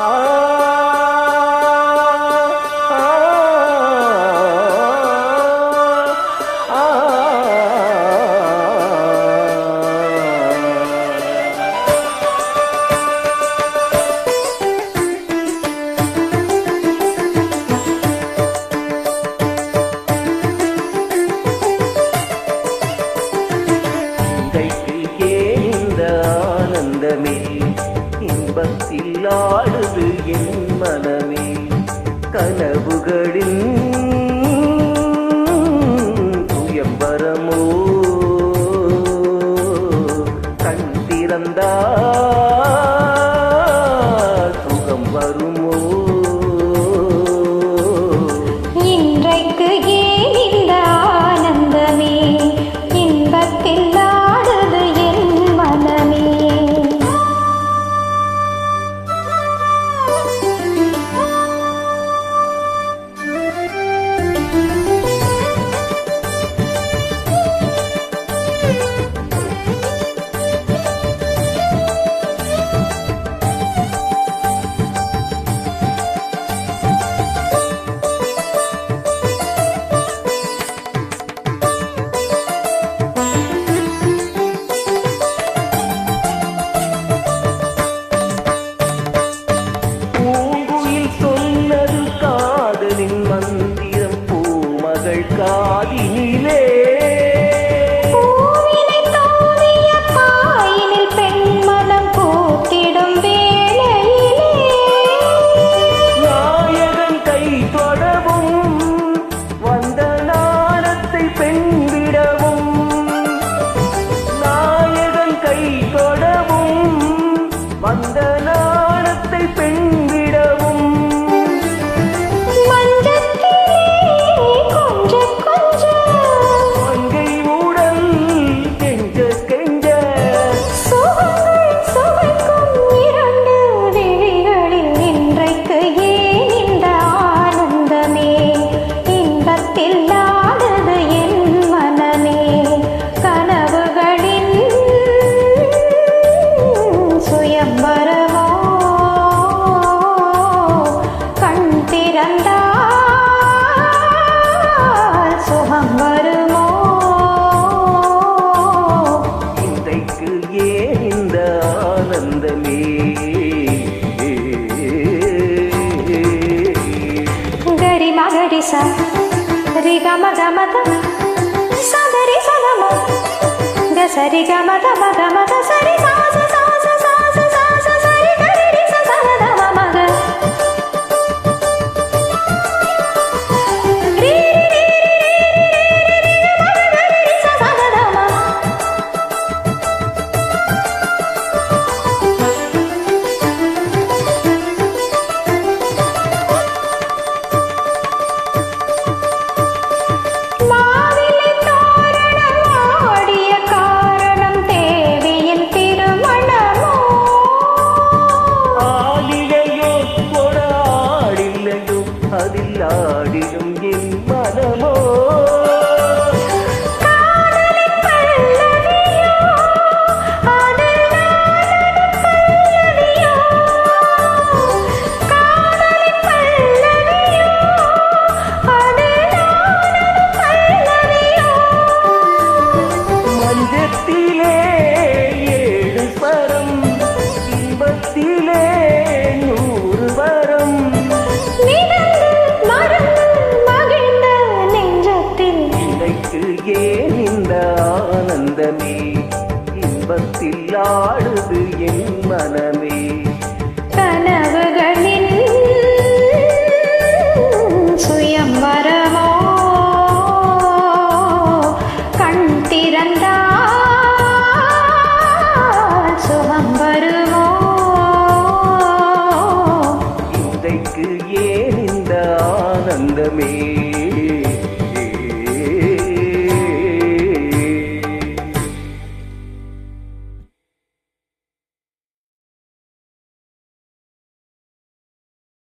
Ah. வில்லாடுது என் மனமே. கனவுகள் காதினிலே. గరి మా గరి సా రి గ మ గ మ స గరి స గ మ గ సరి గ మ గ మ గ మ గ సరి సా ஆடிடும் என் மனமோ இன்பத்தில் ஆடுது என் மனமே.